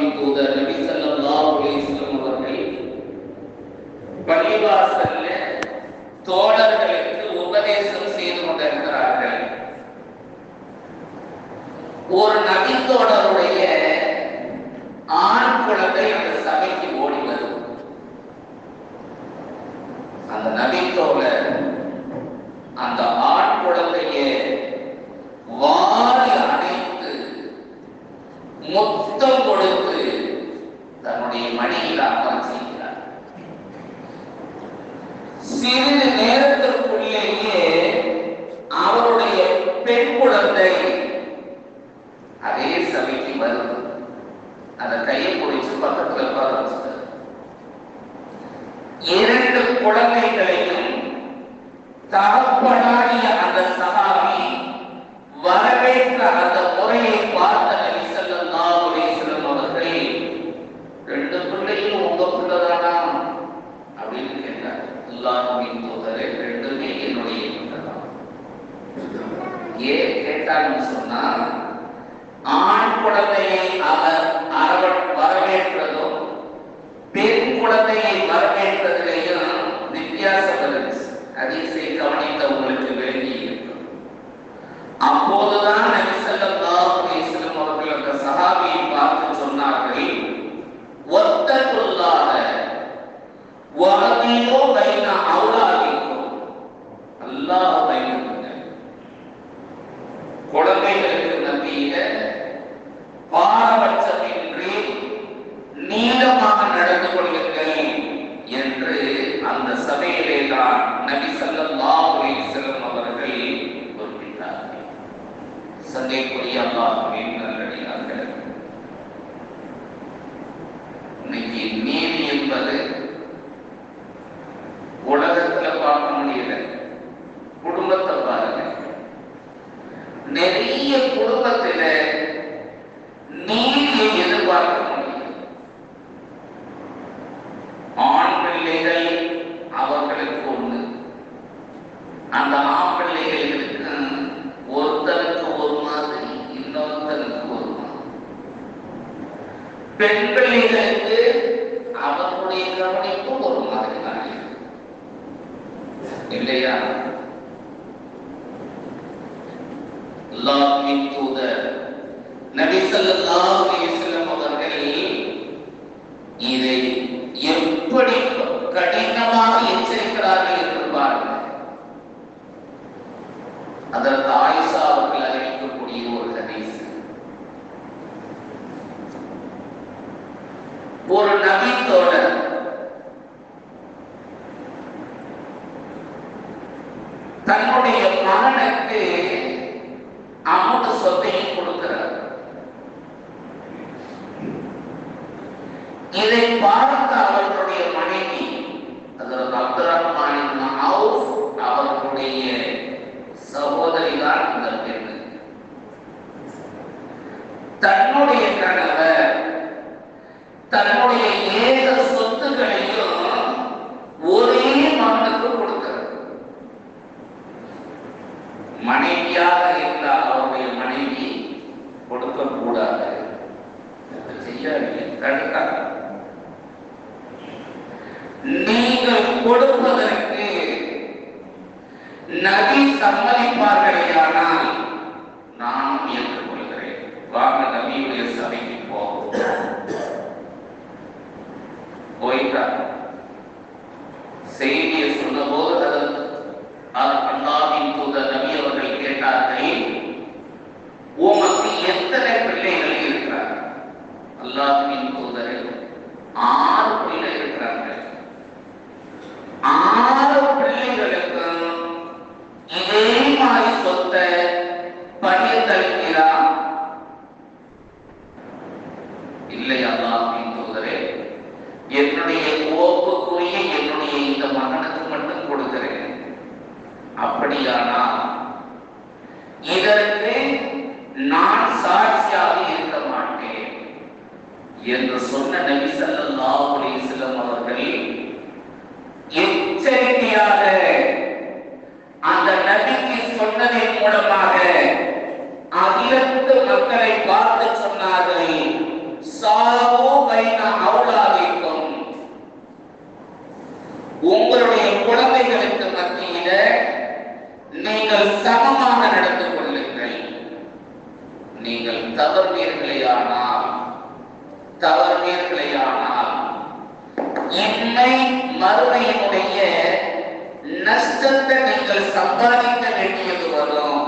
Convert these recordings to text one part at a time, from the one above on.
அல்லாஹின் உபதேசம் செய்து ஒரு நபி தோழருடைய ஓடி வரும். அந்த நபி அந்த ஆண் குழந்தையை வாரி அணைத்து முத்தம் கொடுத்து What do? பெண் பிள்ளைகளுக்கு அவர்களுடைய கவனிப்பு ஒரு மாதிரி தான்? இல்லையா? Love into the Nabi पूर्ण Tại một 是那个 இல்லையல்லா தோதரே என்னுடைய கோப்புக்குரிய என்னுடைய இந்த மகனுக்கு மட்டும் கொடுக்கிறேன். அப்படியானால் இதற்கு நான் சாட்சியாக இருக்க மாட்டேன் என்று சொன்ன நபி சல்லாஹ் அலிஸ்லம் அவர்கள் எச்சரிக்கையாக அந்த நபிக்கு சொன்னதன் மூலமாக அகிலத்து மக்களை பார்த்து சொன்னார்கள். சாவோ பைன அவுலாதிக்கும் உங்களுடைய குழந்தைகளுக்கு மத்தியில நீங்கள் சமமாக நடந்து கொள்ளுங்கள். நீங்கள் தவறுவீர்களேயானால் தவறுவீர்களேயானால் என்னை மறுமையினுடைய நஷ்டத்தை நீங்கள் சம்பாதிக்க வேண்டியது வரும்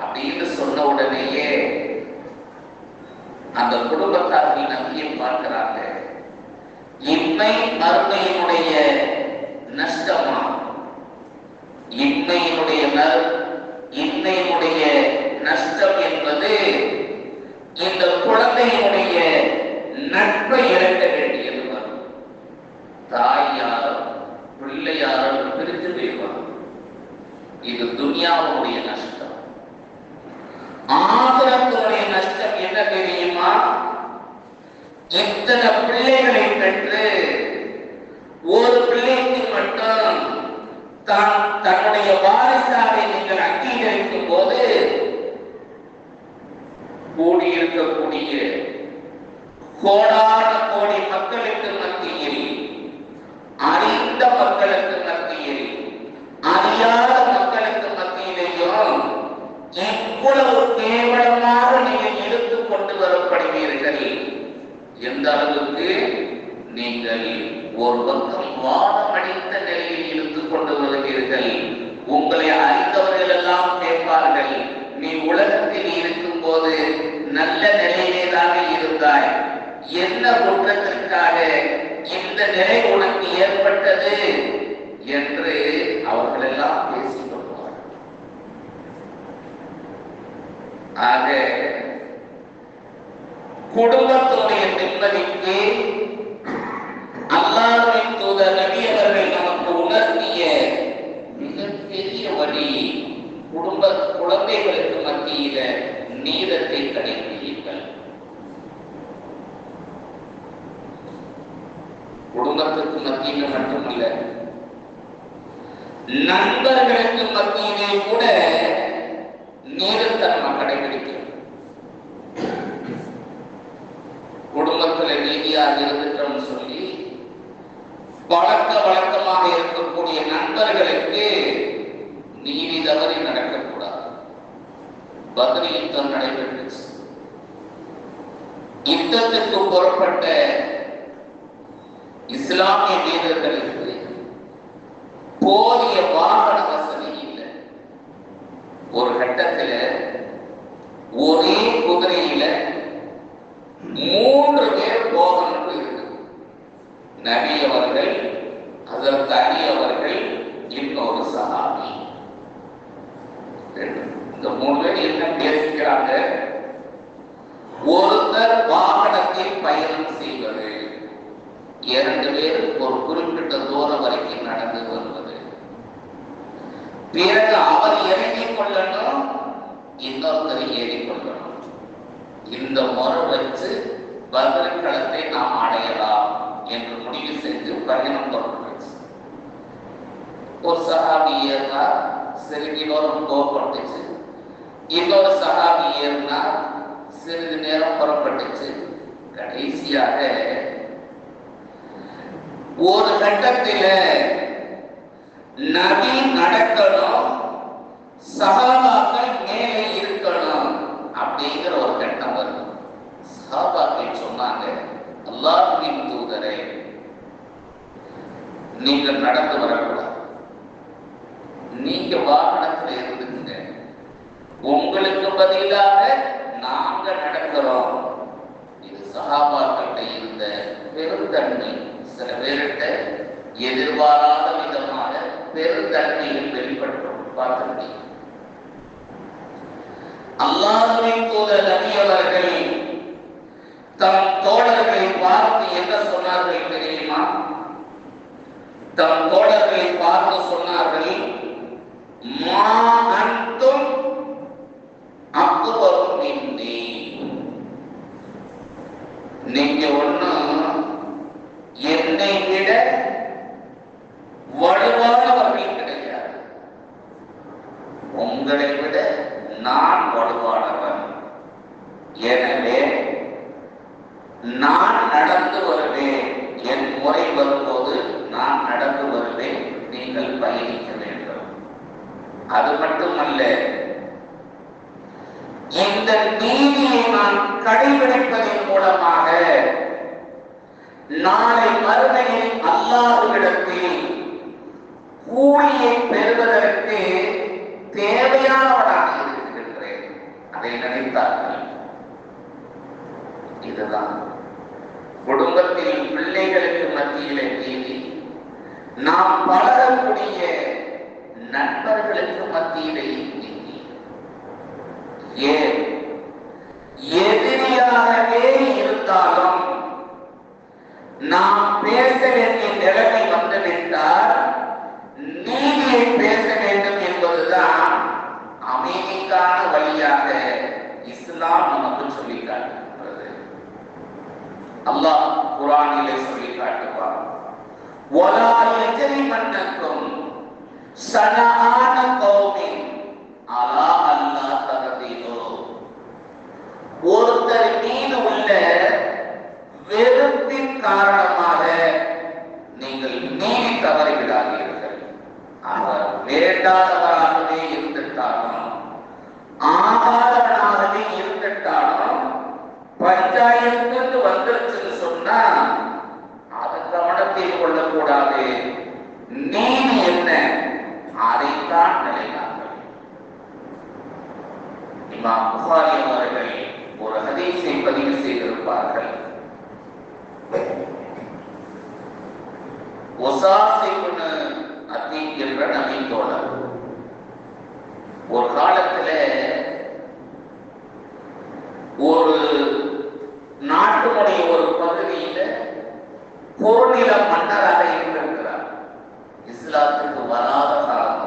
அப்படின்னு சொன்ன உடனேயே அந்த குடும்பத்தார்கள் நம்பியும் பார்க்கிறாங்க இன்மை மறுமையினுடைய நஷ்டமா இன்மையினுடைய நல் இன்மையினுடைய நஷ்டம் என்பது இந்த குழந்தையினுடைய நட்பை இழக்க வேண்டியது வரும். தாய் யாரும் பிள்ளை யாரும் பிரித்து போயிடுவாங்க இது துனியாவுடைய நஷ்டம். ஆதரவு நஷ்டம் என்ன தெரியுமா இத்தனை பிள்ளைகளை பெற்று ஒரு பிள்ளைக்கு மட்டும் தான் தன்னுடைய வாரிசாக நீங்கள் அங்கீகரிக்கும் போது கூடியிருக்கக்கூடிய கோடான கோடி மக்களுக்கு மத்தியில் அறிந்த மக்களுக்கு மத்தியில் அறியாத மக்களுக்கு மத்தியிலேயும் இவ்வளவு கேவலம் நீங்கள் இழுத்து கொண்டு வரப்படுவீர்கள் எந்த அளவுக்கு நீங்கள் ஒரு பக்கம் வாதமடைந்த நிலையில் இருந்து கொண்டு வருவீர்கள் உங்களை அறிந்தவர்கள் எல்லாம் கேட்பார்கள் நீ உலகத்தில் இருக்கும் போது நல்ல நிலையிலேதாக இருந்தாய்? என்ன குற்றத்திற்காக இந்த நிலை உனக்கு ஏற்பட்டது? என்று அவர்கள் எல்லாம் பேசிக் கொள்வார்கள். ஆக குடும்பத்துடைய நிம்மதிக்கு அல்லாவின் தூத நபியவர்கள் நமக்கு உணர்த்திய மிகப்பெரிய வழி குடும்ப குழந்தைகளுக்கு மத்தியில நீதத்தை கடைபிடியுங்கள். குடும்பத்துக்கு மத்தியில மட்டுமல்ல நண்பர்களுக்கு மத்தியிலே கூட நீதத்தன்மை கடைபிடி குடும்பத்துல நீதியாக இருந்துட்டோம்னு சொல்லி பழக்க வழக்கமாக இருக்கக்கூடிய நண்பர்களுக்கு நீதி தவறி நடக்கக்கூடாது. பதில் யுத்தம் நடைபெற்றுச்சு யுத்தத்துக்கு புறப்பட்ட இஸ்லாமிய வீரர்களுக்கு போதிய வாகன வசதி இல்லை. ஒரு கட்டத்தில் ஒரே குதிரையில மூன்று நபி அவர்கள் அதற்கு அலி அவர்கள் இன்னொரு சகாபி இந்த மூணு பேர் என்ன பேசிக்கிறாங்க? ஒருத்தர் வாகனத்தில் பயணம் செய்வது இரண்டு பேர் ஒரு குறிப்பிட்ட தூரம் வரைக்கும் நடந்து வருவது. பிறகு அவர் இறங்கிக் கொள்ளணும் இன்னொருத்தர் ஏறிக்கொள்ளணும் இந்த முறை வச்சு பதில் களத்தை நாம் அடையலாம் என்று முடிவு செஞ்சு ஒரு சகாபி ஏறினா சிறிது நேரம் கோபப்பட்டுச்சு இன்னொரு சகாபி ஏறினா சிறிது நேரம் புறப்பட்டுச்சு கடைசியாக ஒரு கட்டத்தில நபி நடக்கணும் சகாபாக்கள் மேலே இருக்கணும் அப்படிங்கிற ஒரு கட்டம் வருது சகாபாக்கள் சொன்னாங்க அல்லாஹ்வின் தூதரை நீங்கள் நடந்து வரக்கூடாது. நீங்க வாகனத்தில் இருந்துங்க உங்களுக்கு பதிலாக நாங்க நடக்கிறோம். இது சகாபாக்கிட்ட இருந்த பெருந்தன்மை. சில பேர்கிட்ட எதிர்பாராத விதமாக பெருந்தன்மையில் வெளிப்பட்டோம் பார்த்திருக்கீங்க. அல்லாஹுவின் தூதர் நபி தம் தோழர்களை பார்த்து என்ன சொன்னார்கள் தெரியுமா? தம் தோழர்களை பார்த்து சொன்னார்கள் மா அன்தும் அக்பரும் மின்னி நீங்க ஒண்ணும் என்னை விட வலுவானவர்கள் கிடையாது. உங்களை விட நான் வலுவானவன். எனவே நான் நடந்து வருவேன். என் முறை வரும்போது நான் நடந்து வருவேன் நீங்கள் பயணிக்க வேண்டும். அது மட்டுமல்ல இந்த நீதியை நான் கடைபிடிப்பதன் மூலமாக நாளை மறுமையில் அல்லாஹ்விடத்தில் கூலியை பெறுவதற்கு தேவையானவனாக இருக்கின்றேன். அதை நினைத்தார்கள். இதுதான் குடும்பத்தில் பிள்ளைகளுக்கு மத்தியிலே நீதி. நாம் பழகக்கூடிய நண்பர்களுக்கு மத்தியிலே ஏன்? எதிரியாகவே இருந்தாலும் நாம் பேச வேண்டிய நிலைமை வந்துவிட்டால் நீதியை பேச வேண்டும் என்பதுதான் அமைதிக்கான வழியாக இஸ்லாம் நமக்கு சொல்லி காட்டுகிறது அல்லாஹ் குரானிலே சொல்லி காட்டுவார் மன்னக்கும் சனான கௌமின் அலா அல்லா தரதீனோ ஒருத்தர் மீது உள்ள வெறுப்பின் காரணமாக நீங்கள் நீதி தவறிவிடாதீர்கள் அவர் வேண்டாதவராகவே இருந்துட்டாலும் ஆகாதவனாகவே இருந்துட்டாலும் பஞ்சாயத்துக்கு வந்துருச்சுன்னு சொன்னா அது கவனத்தில் கொள்ளக்கூடாது. நீதி என்ன அதைத்தான் நிலைநாங்கள் இமாம் புகாரி அவர்கள் ஒரு ஹதீஸை பதிவு செய்திருப்பார்கள். ஒசாசிபுன் என்ற நபித்தோழர் ஒரு காலத்துல ஒரு நாட்டுடைய ஒரு பகுதியில பொருளில மன்னராக இஸ்லாத்துக்கு வராத காலம்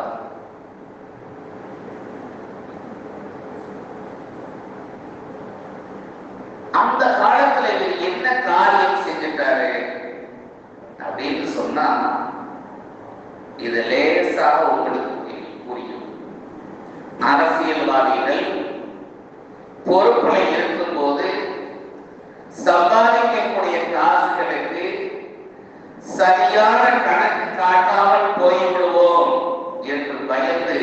அந்த காலத்துல இவர் என்ன காரியம் செஞ்சிட்டாரு அப்படின்னு சொன்னா இது லேசாக உங்களுக்கு புரியும். அரசியல்வாதிகள் பொறுப்புல இருக்கும்போது சம்பாதிக்கக்கூடிய காசுகளுக்கு சரியான கணக்கு காட்டாமல் போய்விடுவோம் என்று பயந்து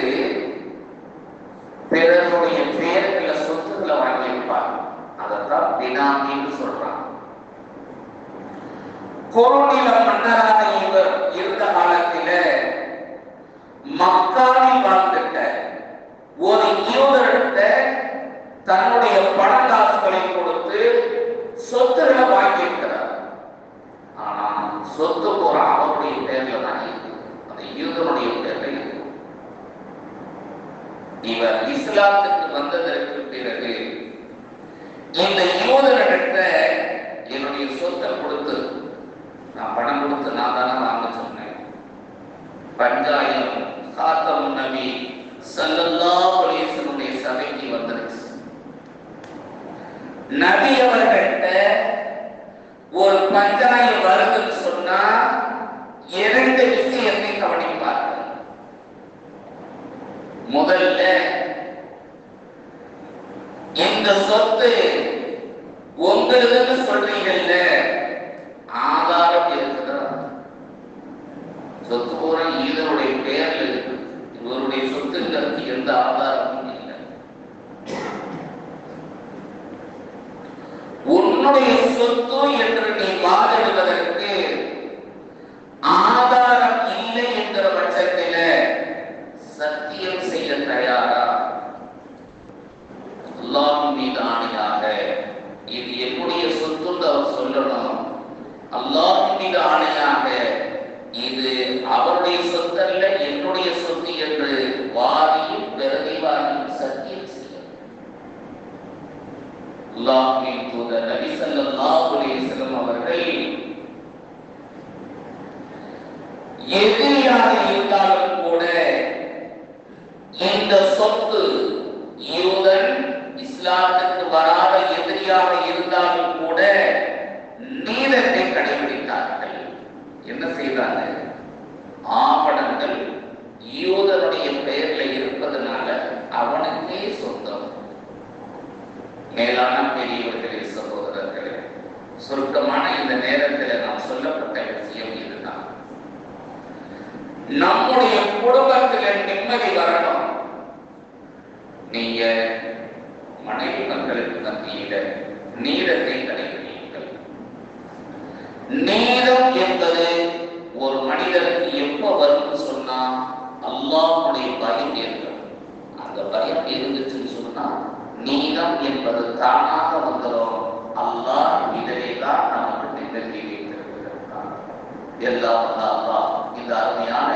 பிறருடைய பெயர்களை சொத்துக்களை வாங்கியிருப்பார் அதைத்தான் பினாமின்னு சொல்றாங்க. கொரோனில மன்னராக இவர் இருந்த காலத்தில மக்காவில் வாழ்ந்துட்ட ஒரு யூதர்கிட்ட தன்னுடைய பணக்காசுகளை கொடுத்து சொத்து வாங்கியிருக்கிறார் ஆனா சொத்து பூரா அவருடைய பேர்ல தான் இருக்கு அந்த யூதனுடைய பேர்ல இருக்கு இவர் இஸ்லாத்துக்கு வந்ததற்கு பிறகு இந்த யூதர்கிட்ட என்னுடைய சொத்தை கொடுத்து நான் பணம் கொடுத்து நான் தானே வாங்க சொன்னேன். பஞ்சாயம் காத்தம் நபி சல்லல்லா பொலிசனுடைய சபைக்கு வந்துருச்சு. நபி அவர்கிட்ட ஒரு பஞ்சாயம் வருதுன்னு சொன்னா இரண்டு விஷயத்தை கவனிப்பார்கள். முதல் இந்த சொத்து உங்களுதுன்னு சொல்றீங்கல்ல ஆதாரம் இருக்குதா? சொத்து பூரா இதனுடைய பெயர்ல இருக்கு. இவருடைய சொத்துங்கிறது எந்த ஆதாரமும் இல்லை. உன்னுடைய சொத்து என்று நீ வாதிடுவதற்கு ஆதாரம் இல்லை என்கிற பட்சத்தில சத்தியம் செய்ய தயாரா அல்லாஹ்வின் மீது ஆணையாக இது என்னுடைய சொத்துன்னு அவர் சொல்லணும் அல்லாஹ்வின் மீது ஆணையாக இது அவருடைய சொத்தல்ல என்னுடைய சொத்து என்று வாதியும் பிரதிவாதியும் சத்தியம் செய்யும் அல்லாஹ்வின் தூதர் நபி ஸல்லல்லாஹு அலைஹி வஸல்லம் அவர்கள் எதிரியாக இருந்தாலும் கூட இந்த சொத்து யூதன் இஸ்லாத்துக்கு வராத எதிரியாக இருந்தாலும் கூட நீதத்தை கடைபிடித்தார்கள். என்ன செய்தாங்க? ஆவணங்கள் யூதனுடைய பெயர்ல இருப்பதனால அவனுக்கே சொந்தம். மேலான பெரியவர்களே சகோதரர்களே சுருக்கமான இந்த நேரத்தில் நாம் சொல்லப்பட்ட விஷயம் இதுதான். நம்முடைய குடும்பத்தில் நிம்மதி வரணும். நீங்க மனைவி மக்களுக்கு மத்தியில நீளத்தை கடைபிடிங்கள் நீளம் என்பது ஒரு மனிதனுக்கு எப்ப வரும்னு சொன்னா அல்லாவுடைய பயம் ஏற்படும். அந்த பயம் இருந்துச்சுன்னு சொன்னா நீளம் என்பது தானாக வந்துடும் அல்லாஹ் இதனை தான் நமக்கு நிகழ்ச்சி வைத்திருக்கிறார் எல்லா இந்த அருமையான